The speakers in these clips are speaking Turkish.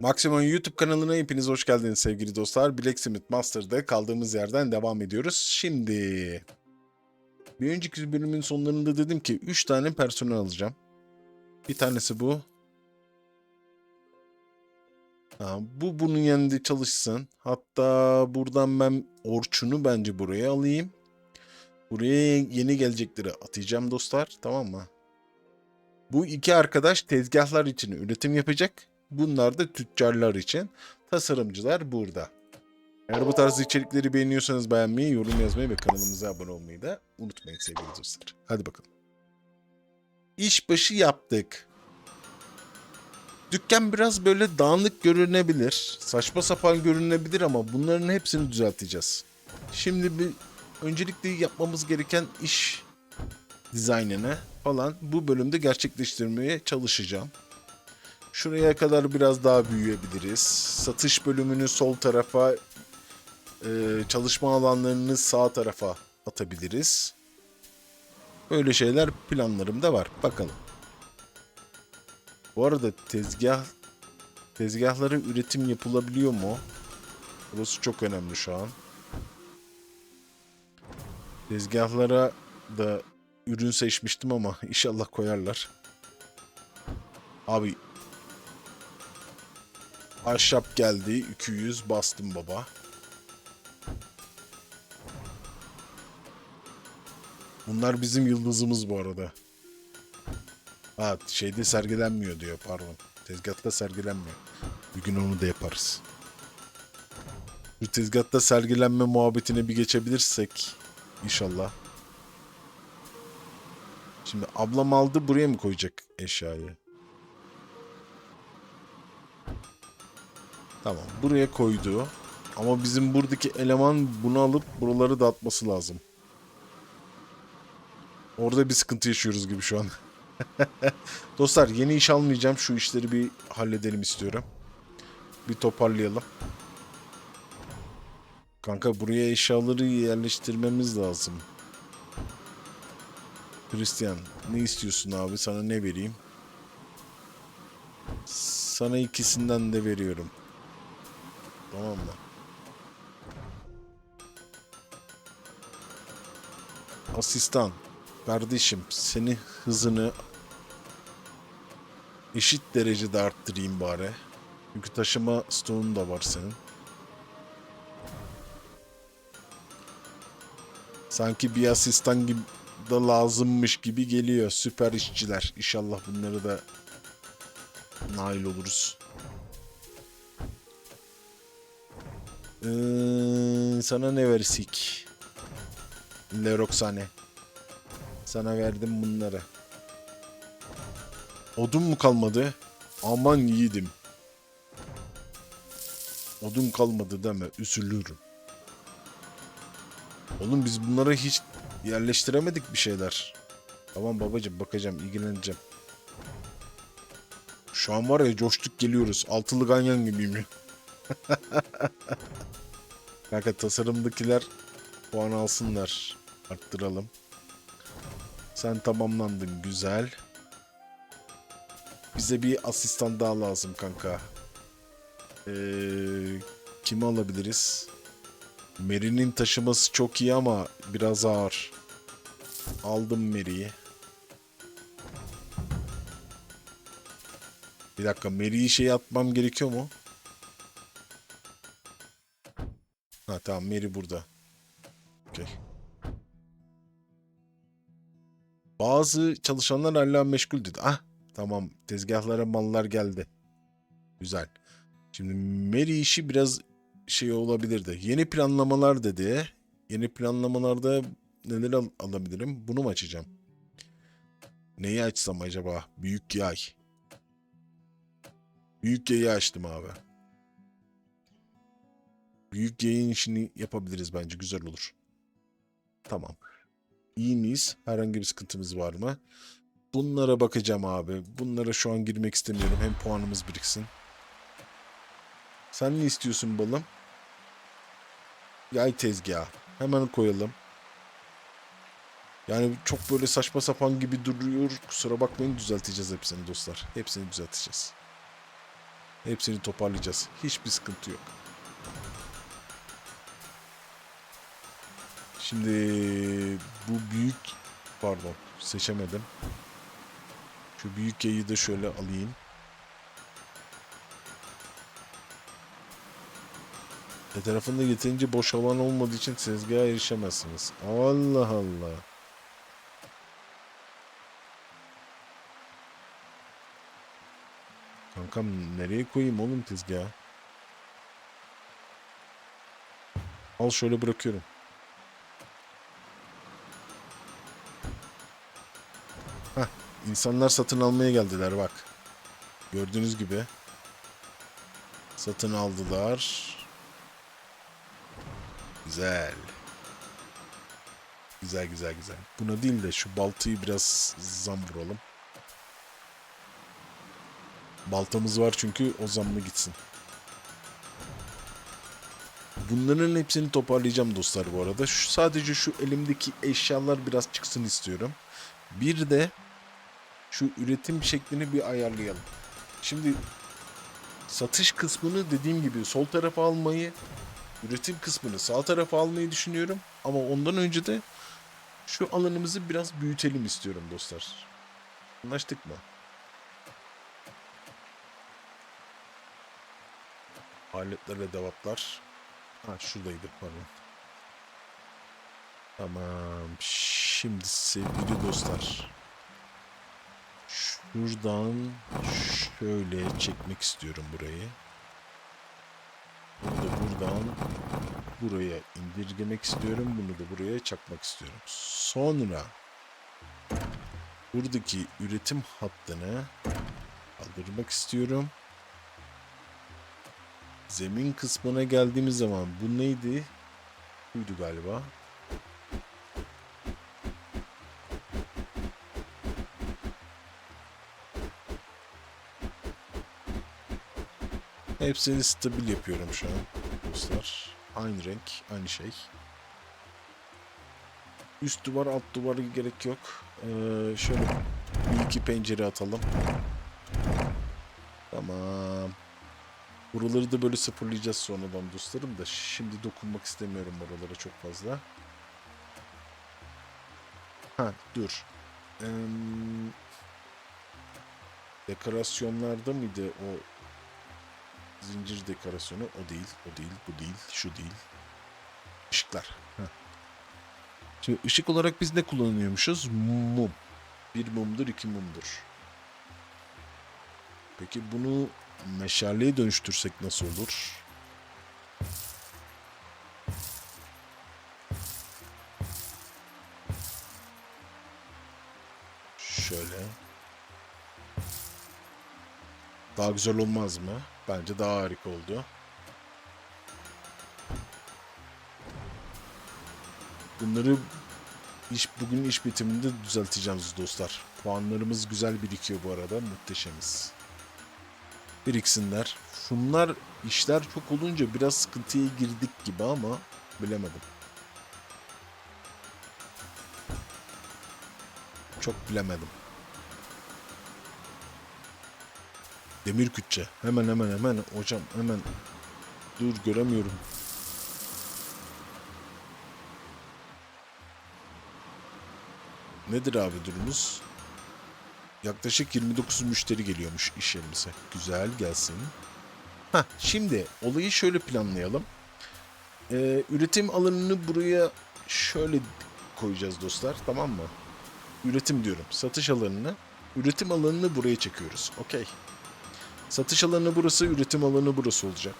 Maximum YouTube kanalına hepiniz hoş geldiniz sevgili dostlar. Blacksmith Master'da kaldığımız yerden devam ediyoruz. Şimdi bir önceki bölümün sonlarında dedim ki 3 tane personel alacağım. Bir tanesi bu. Ha, bu bunun yanında çalışsın. Hatta buradan ben Orçun'u bence buraya alayım. Buraya yeni gelecekleri atacağım dostlar. Tamam mı? Bu iki arkadaş tezgahlar için üretim yapacak. Bunlar da tüccarlar için. Tasarımcılar burada. Eğer bu tarz içerikleri beğeniyorsanız beğenmeyi, yorum yazmayı ve kanalımıza abone olmayı da unutmayın sevgili dostlar. Hadi bakalım. İşbaşı yaptık. Dükkan biraz böyle dağınık görünebilir. Saçma sapan görünebilir ama bunların hepsini düzelteceğiz. Şimdi bir öncelikle yapmamız gereken iş dizaynını falan bu bölümde gerçekleştirmeye çalışacağım. Şuraya kadar biraz daha büyüyebiliriz. Satış bölümünü sol tarafa, e, çalışma alanlarını sağ tarafa atabiliriz. Böyle şeyler planlarımda var. Bakalım. Bu arada tezgah tezgahlara üretim yapılabiliyor mu? Burası çok önemli şu an. Tezgahlara da ürün seçmiştim ama inşallah koyarlar. Abi Ahşap geldi. 200 bastım baba. Bunlar bizim yıldızımız bu arada. Ha şeyde sergilenmiyor diyor pardon. Tezgahta sergilenmiyor. Bir gün onu da yaparız. Bu tezgahta sergilenme muhabbetine bir geçebilirsek inşallah. Şimdi ablam aldı buraya mı koyacak eşyayı? Tamam buraya koydu. Ama bizim buradaki eleman bunu alıp buraları dağıtması lazım. Orada bir sıkıntı yaşıyoruz gibi şu an. Dostlar yeni iş almayacağım. Şu işleri bir halledelim istiyorum. Bir toparlayalım. Kanka buraya eşyaları yerleştirmemiz lazım. Christian ne istiyorsun abi? Sana ne vereyim? Sana ikisinden de veriyorum. Tamam mı? Asistan. Kardeşim seni hızını eşit derecede arttırayım bari. Çünkü taşıma stoğun da var senin. Sanki bir asistan gibi da lazımmış gibi geliyor. Süper işçiler. İnşallah bunları da nail oluruz. Ee, sana ne versik? Leroxane. Sana verdim bunları. Odun mu kalmadı? Aman yiğidim. Odun kalmadı deme. Üzülürüm. Oğlum biz bunlara hiç yerleştiremedik bir şeyler. Tamam babacım bakacağım ilgileneceğim. Şu an var ya coştuk geliyoruz. Altılı ganyan gibiyim ya. Kanka tasarımdakiler puan alsınlar. Arttıralım. Sen tamamlandın güzel. Bize bir asistan daha lazım kanka. Ee, kimi alabiliriz? Mary'nin taşıması çok iyi ama biraz ağır. Aldım Mary'i. Bir dakika Mary'i şey atmam gerekiyor mu? Tamam Mary burada. Okey. Bazı çalışanlar hala meşgul dedi. Ah tamam tezgahlara mallar geldi. Güzel. Şimdi Mary işi biraz şey olabilirdi. Yeni planlamalar dedi. Yeni planlamalarda neler al- alabilirim? Bunu mu açacağım? Neyi açsam acaba? Büyük yay. Büyük yayı açtım abi. Büyük yayın işini yapabiliriz bence. Güzel olur. Tamam. İyi miyiz? Herhangi bir sıkıntımız var mı? Bunlara bakacağım abi. Bunlara şu an girmek istemiyorum. Hem puanımız biriksin. Sen ne istiyorsun balım? Yay tezgahı. Hemen koyalım. Yani çok böyle saçma sapan gibi duruyor. Kusura bakmayın düzelteceğiz hepsini dostlar. Hepsini düzelteceğiz. Hepsini toparlayacağız. Hiçbir sıkıntı yok. Şimdi bu büyük pardon seçemedim. Şu büyük yayı da şöyle alayım. Etrafında yeterince boş alan olmadığı için tezgaha erişemezsiniz. Allah Allah. Kankam nereye koyayım oğlum tezgahı? Al şöyle bırakıyorum. İnsanlar satın almaya geldiler bak. Gördüğünüz gibi. Satın aldılar. Güzel. Güzel güzel güzel. Buna değil de şu baltayı biraz zam vuralım. Baltamız var çünkü o zammı gitsin. Bunların hepsini toparlayacağım dostlar bu arada. Şu, sadece şu elimdeki eşyalar biraz çıksın istiyorum. Bir de şu üretim şeklini bir ayarlayalım. Şimdi satış kısmını dediğim gibi sol tarafa almayı, üretim kısmını sağ tarafa almayı düşünüyorum. Ama ondan önce de şu alanımızı biraz büyütelim istiyorum dostlar. Anlaştık mı? Aletler ve devatlar. Ha şuradaydı pardon. Tamam. Şimdi sevgili dostlar. Şuradan şöyle çekmek istiyorum burayı. Bunu da buradan buraya indirgemek istiyorum. Bunu da buraya çakmak istiyorum. Sonra buradaki üretim hattını kaldırmak istiyorum. Zemin kısmına geldiğimiz zaman bu neydi? Buydu galiba. Hepsini stabil yapıyorum şu an dostlar. Aynı renk, aynı şey. Üst duvar, alt duvara gerek yok. Ee, şöyle bir iki pencere atalım. Tamam. Buraları da böyle sıfırlayacağız sonradan dostlarım da şimdi dokunmak istemiyorum oralara çok fazla. Ha dur. Ee, dekorasyonlarda mıydı o zincir dekorasyonu? O değil, o değil, bu değil, şu değil. Işıklar. Şimdi ışık olarak biz ne kullanıyormuşuz? Mum. Bir mumdur, iki mumdur. Peki bunu meşaleye dönüştürsek nasıl olur? Şöyle. Daha güzel olmaz mı? Bence daha harika oldu. Bunları iş bugün iş bitiminde düzelteceğiz dostlar. Puanlarımız güzel birikiyor bu arada. Muhteşemiz biriksinler. Şunlar işler çok olunca biraz sıkıntıya girdik gibi ama bilemedim. Çok bilemedim. Demir kütçe. Hemen hemen hemen hocam hemen. Dur göremiyorum. Nedir abi durumumuz? Yaklaşık 29 müşteri geliyormuş iş yerimize. Güzel gelsin. Heh, şimdi olayı şöyle planlayalım. Ee, üretim alanını buraya şöyle koyacağız dostlar tamam mı? Üretim diyorum. Satış alanını. Üretim alanını buraya çekiyoruz. Okey. Satış alanı burası, üretim alanı burası olacak.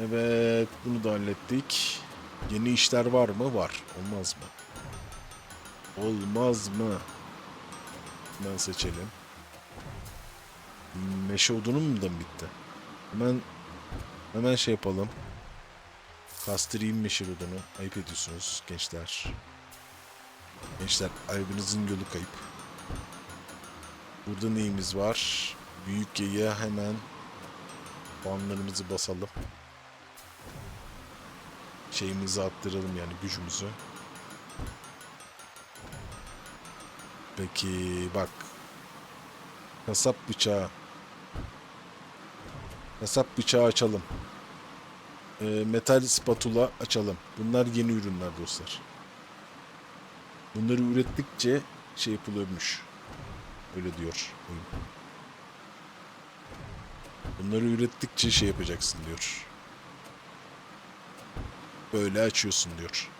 Evet, bunu da hallettik. Yeni işler var mı? Var. Olmaz mı? Olmaz mı? Hemen seçelim. Meşe odunu mu da bitti? Hemen hemen şey yapalım. Kastırayım meşe odunu. Ayıp ediyorsunuz gençler. Gençler ayıbınızın yolu kayıp. Burada neyimiz var? Büyük yaya hemen puanlarımızı basalım. Şeyimizi arttıralım yani gücümüzü. Peki bak. Kasap bıçağı. Kasap bıçağı açalım. Ee, metal spatula açalım. Bunlar yeni ürünler dostlar. Bunları ürettikçe şey yapılıyormuş. Öyle diyor oyun. Bunları ürettikçe şey yapacaksın diyor. Böyle açıyorsun diyor.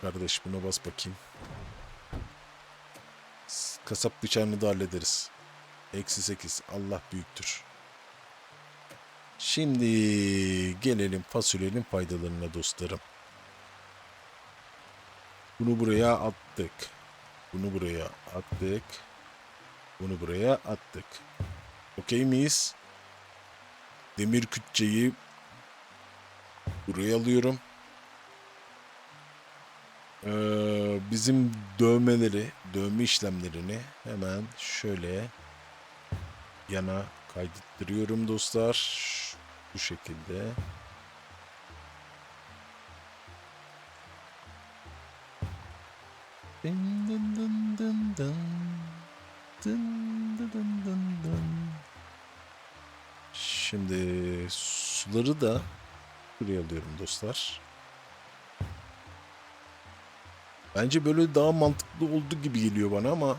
Kardeş buna bas bakayım. Kasap bıçağını da hallederiz. Eksi 8. Allah büyüktür. Şimdi gelelim fasulyenin faydalarına dostlarım. Bunu buraya attık. Bunu buraya attık. Bunu buraya attık. Okey miyiz? Demir kütçeyi buraya alıyorum. Ee, bizim dövmeleri, dövme işlemlerini hemen şöyle yana kaydettiriyorum dostlar. Bu şekilde. Dın dın dın dın dın. Dın dın dın dın dın. Şimdi suları da buraya alıyorum dostlar. Bence böyle daha mantıklı oldu gibi geliyor bana ama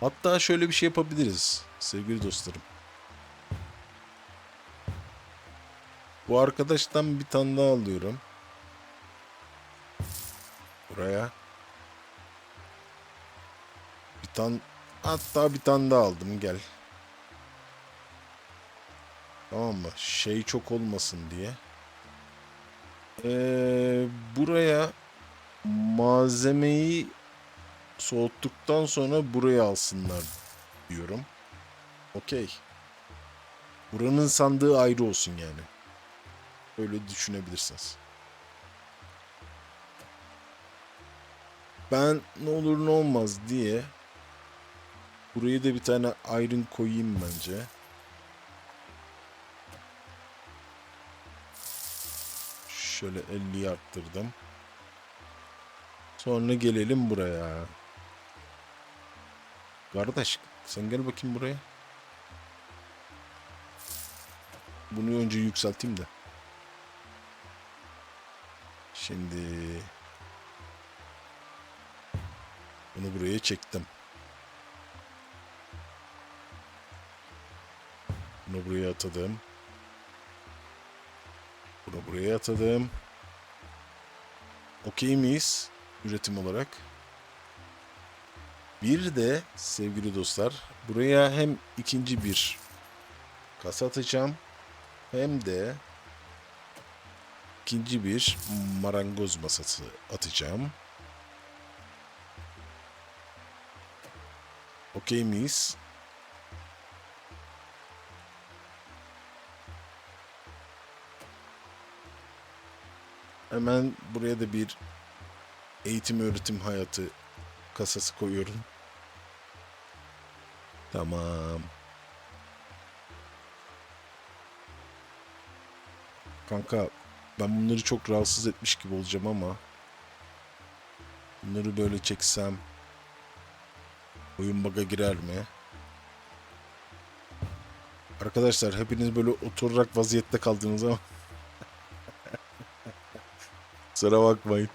hatta şöyle bir şey yapabiliriz sevgili dostlarım. Bu arkadaştan bir tane daha alıyorum. Buraya. Bir tane hatta bir tane daha aldım gel. Tamam mı? Şey çok olmasın diye. Ee, buraya malzemeyi soğuttuktan sonra buraya alsınlar diyorum. Okey. Buranın sandığı ayrı olsun yani. Öyle düşünebilirsiniz. Ben ne olur ne olmaz diye buraya da bir tane iron koyayım bence. Şöyle 50'yi arttırdım. Sonra gelelim buraya. Kardeş sen gel bakayım buraya. Bunu önce yükselteyim de. Şimdi bunu buraya çektim. Bunu buraya atadım. Bunu buraya atadım. Okey miyiz? Üretim olarak. Bir de sevgili dostlar buraya hem ikinci bir kasa atacağım hem de ikinci bir marangoz masası atacağım. Okey miyiz? Hemen buraya da bir eğitim öğretim hayatı kasası koyuyorum. Tamam. Kanka ben bunları çok rahatsız etmiş gibi olacağım ama bunları böyle çeksem oyun bug'a girer mi? Arkadaşlar hepiniz böyle oturarak vaziyette kaldınız ama Kusura bakmayın.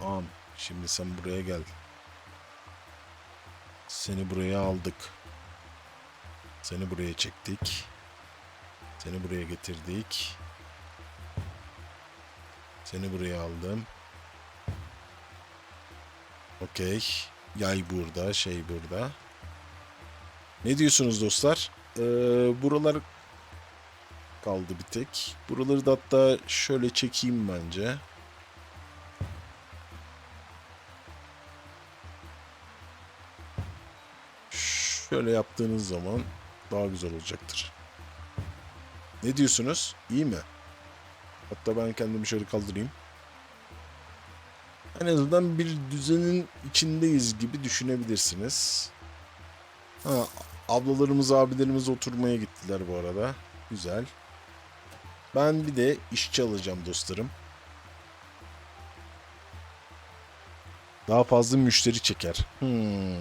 Tamam. Şimdi sen buraya gel. Seni buraya aldık. Seni buraya çektik. Seni buraya getirdik. Seni buraya aldım. Okey. Yay burada, şey burada. Ne diyorsunuz dostlar? Ee, buralar kaldı bir tek. Buraları da hatta şöyle çekeyim bence. Şöyle yaptığınız zaman daha güzel olacaktır. Ne diyorsunuz? İyi mi? Hatta ben kendimi şöyle kaldırayım. En azından bir düzenin içindeyiz gibi düşünebilirsiniz. Ha, ablalarımız, abilerimiz oturmaya gittiler bu arada. Güzel. Ben bir de işçi alacağım dostlarım. Daha fazla müşteri çeker. Hmm.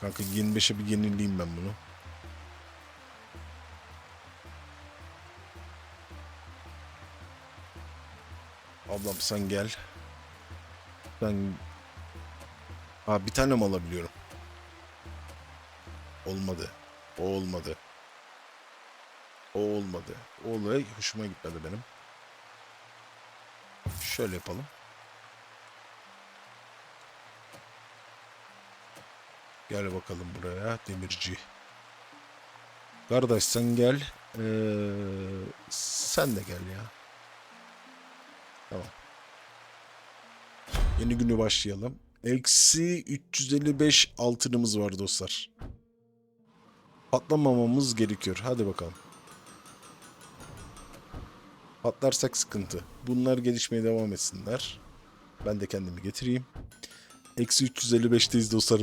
Kanka 25'e bir yenileyim ben bunu. Ablam sen gel. Ben... Ha bir tane mi alabiliyorum? Olmadı. O olmadı. O olmadı. O olay hoşuma gitmedi benim. Şöyle yapalım. Gel bakalım buraya demirci. Kardeş sen gel. Ee, sen de gel ya. Tamam. Yeni günü başlayalım. Eksi 355 altınımız var dostlar. Patlamamamız gerekiyor. Hadi bakalım. Patlarsak sıkıntı. Bunlar gelişmeye devam etsinler. Ben de kendimi getireyim. Eksi 355'teyiz dostlar.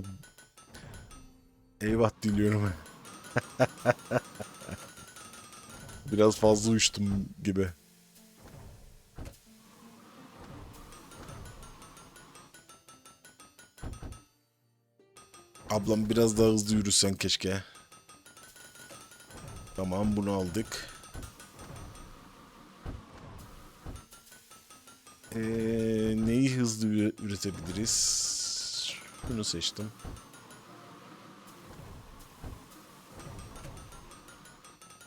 Eyvah diliyorum. Biraz fazla uçtum gibi. Ablam biraz daha hızlı yürüsen keşke. Tamam bunu aldık. Ee, neyi hızlı üre- üretebiliriz? Bunu seçtim.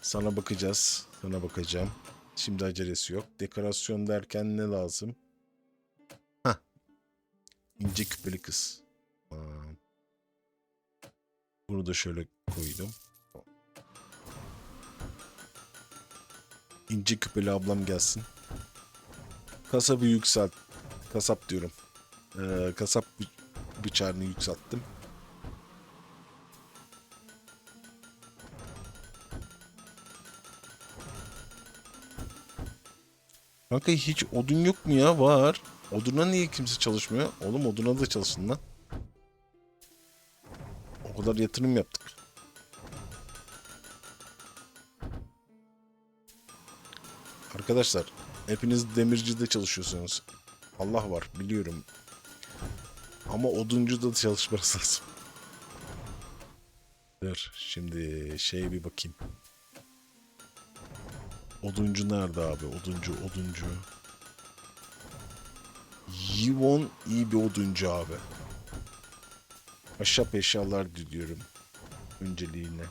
Sana bakacağız. Sana bakacağım. Şimdi acelesi yok. Dekorasyon derken ne lazım? Hah. İnce küpeli kız. Bunu da şöyle koydum. İnce küpeli ablam gelsin. Kasabı yükselt. Kasap diyorum. Ee, kasap bı- bıçağını yükselttim. Kanka hiç odun yok mu ya? Var. Oduna niye kimse çalışmıyor? Oğlum oduna da çalışın lan. O kadar yatırım yaptık. Arkadaşlar hepiniz demircide çalışıyorsunuz. Allah var biliyorum. Ama oduncuda da çalışmanız lazım. Dur şimdi şey bir bakayım. Oduncu nerede abi? Oduncu, oduncu. Yivon iyi bir oduncu abi. Ahşap eşyalar diliyorum. Önceliğine.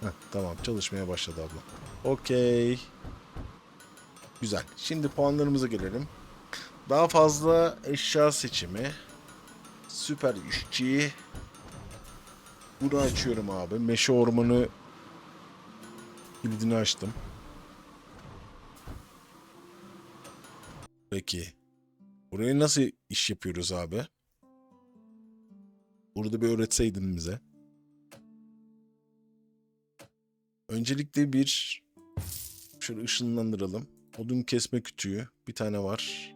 Heh, tamam çalışmaya başladı abla. Okey. Güzel. Şimdi puanlarımıza gelelim. Daha fazla eşya seçimi. Süper işçi. Bunu açıyorum abi. Meşe ormanı kilidini açtım. Peki. Buraya nasıl iş yapıyoruz abi? Burada bir öğretseydin bize. Öncelikle bir şöyle ışınlandıralım. Odun kesme kütüğü. Bir tane var.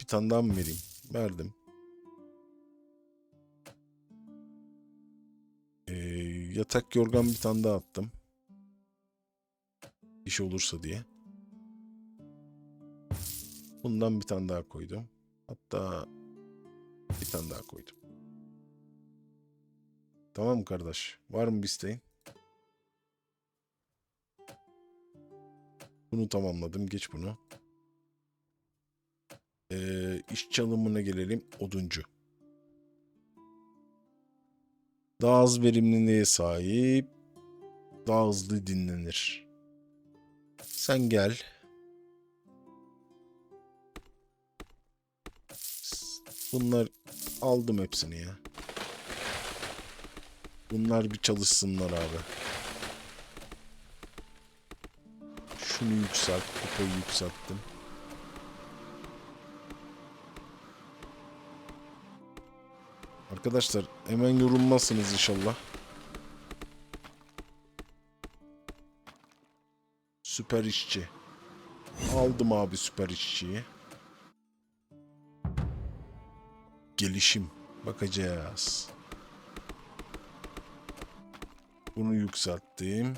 Bir tane daha mı vereyim? Verdim. Ee, yatak yorgan bir tane daha attım. İş olursa diye. Bundan bir tane daha koydum. Hatta bir tane daha koydum. Tamam kardeş? Var mı bir isteğin? Bunu tamamladım. Geç bunu. Ee, iş çalımına gelelim. Oduncu. Daha az verimliliğe sahip. Daha hızlı dinlenir. Sen gel. Bunlar aldım hepsini ya. Bunlar bir çalışsınlar abi. Şunu yükselt, kupayı yükselttim. Arkadaşlar hemen yorulmazsınız inşallah. Süper işçi. Aldım abi süper işçiyi. Gelişim. Bakacağız. Bunu yükselttim.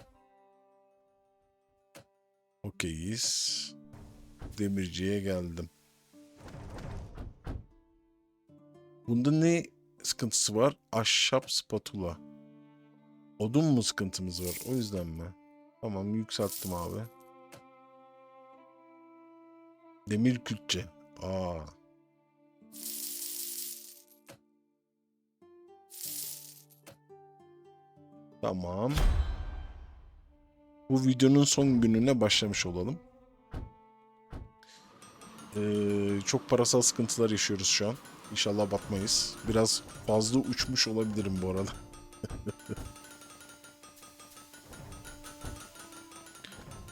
Okeyiz. Demirciye geldim. Bunda ne sıkıntısı var? Ahşap spatula. Odun mu sıkıntımız var? O yüzden mi? Tamam yükselttim abi. Demir külçe. Aa. Tamam. Bu videonun son gününe başlamış olalım. Ee, çok parasal sıkıntılar yaşıyoruz şu an. İnşallah batmayız. Biraz fazla uçmuş olabilirim bu arada.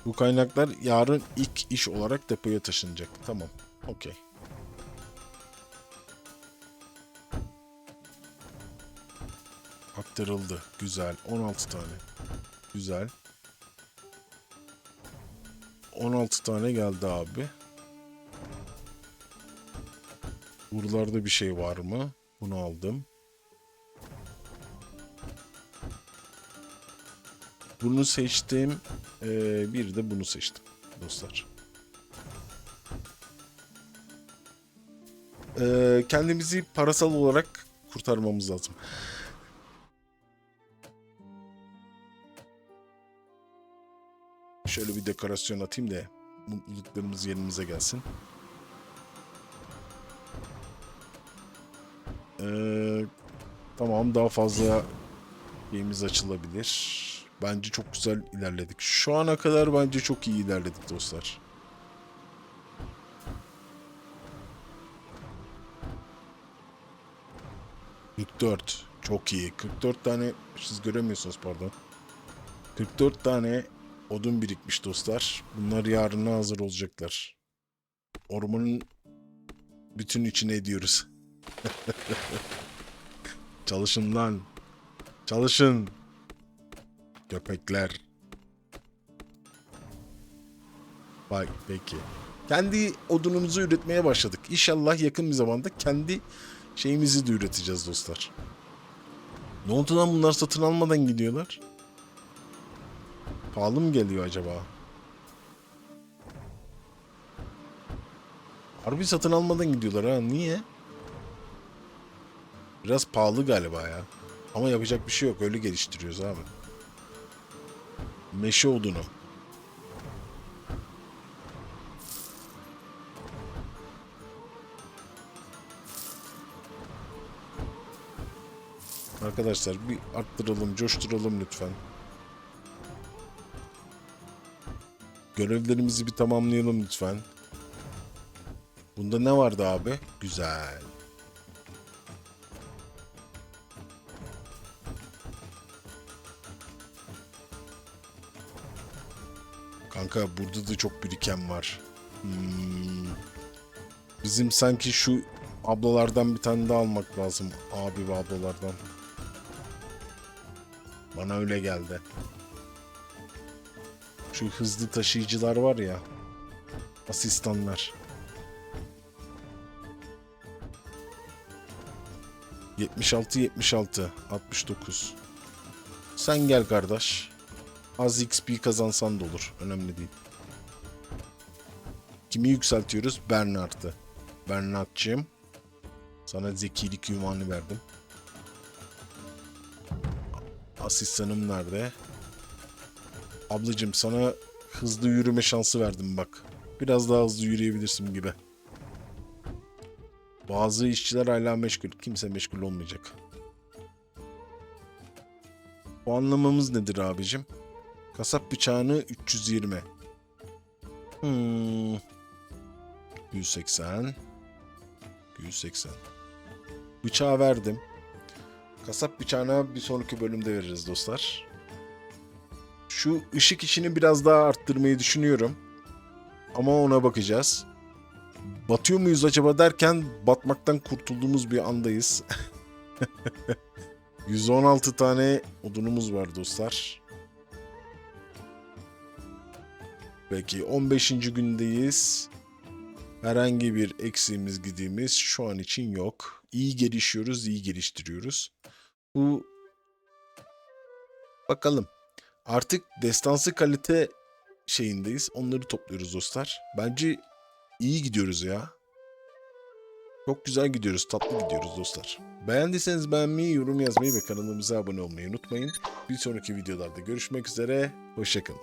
bu kaynaklar yarın ilk iş olarak depoya taşınacak. Tamam. Okey. Aktarıldı. Güzel. 16 tane. Güzel. 16 tane geldi abi. Buralarda bir şey var mı? Bunu aldım. Bunu seçtim. Ee, bir de bunu seçtim dostlar. Ee, kendimizi parasal olarak kurtarmamız lazım. Şöyle bir dekorasyon atayım da mutluluklarımız yerimize gelsin. Ee, tamam daha fazla şeyimiz açılabilir. Bence çok güzel ilerledik. Şu ana kadar bence çok iyi ilerledik dostlar. ...44. Çok iyi. 44 tane... Siz göremiyorsunuz pardon. 44 tane odun birikmiş dostlar. Bunlar yarına hazır olacaklar. Ormanın bütün içine ediyoruz. Çalışın lan. Çalışın. Köpekler. Bak peki. Kendi odunumuzu üretmeye başladık. İnşallah yakın bir zamanda kendi şeyimizi de üreteceğiz dostlar. Ne oldu lan bunlar satın almadan gidiyorlar? Pahalı mı geliyor acaba? Harbi satın almadan gidiyorlar ha. Niye? Biraz pahalı galiba ya. Ama yapacak bir şey yok. Öyle geliştiriyoruz abi. Meşe odunu. Arkadaşlar bir arttıralım, coşturalım lütfen. Görevlerimizi bir tamamlayalım lütfen. Bunda ne vardı abi? Güzel. Kanka burada da çok biriken var. Hmm. Bizim sanki şu ablalardan bir tane daha almak lazım. Abi ve ablalardan. Bana öyle geldi. Şu hızlı taşıyıcılar var ya. Asistanlar. 76 76 69. Sen gel kardeş. Az XP kazansan da olur. Önemli değil. Kimi yükseltiyoruz? Bernard'ı. Bernard'cığım. Sana zekilik ünvanı verdim. Asistanım nerede? Ablacım sana hızlı yürüme şansı verdim bak. Biraz daha hızlı yürüyebilirsin gibi. Bazı işçiler hala meşgul. Kimse meşgul olmayacak. Puanlamamız nedir abicim? Kasap bıçağını 320. Hmm. 180. 180. Bıçağı verdim. Kasap bıçağına bir sonraki bölümde veririz dostlar. Şu ışık işini biraz daha arttırmayı düşünüyorum. Ama ona bakacağız. Batıyor muyuz acaba derken batmaktan kurtulduğumuz bir andayız. 116 tane odunumuz var dostlar. Peki 15. gündeyiz. Herhangi bir eksiğimiz gidiğimiz şu an için yok. İyi gelişiyoruz, iyi geliştiriyoruz. Bu bakalım. Artık destansı kalite şeyindeyiz. Onları topluyoruz dostlar. Bence iyi gidiyoruz ya. Çok güzel gidiyoruz, tatlı gidiyoruz dostlar. Beğendiyseniz beğenmeyi, yorum yazmayı ve kanalımıza abone olmayı unutmayın. Bir sonraki videolarda görüşmek üzere. Hoşçakalın.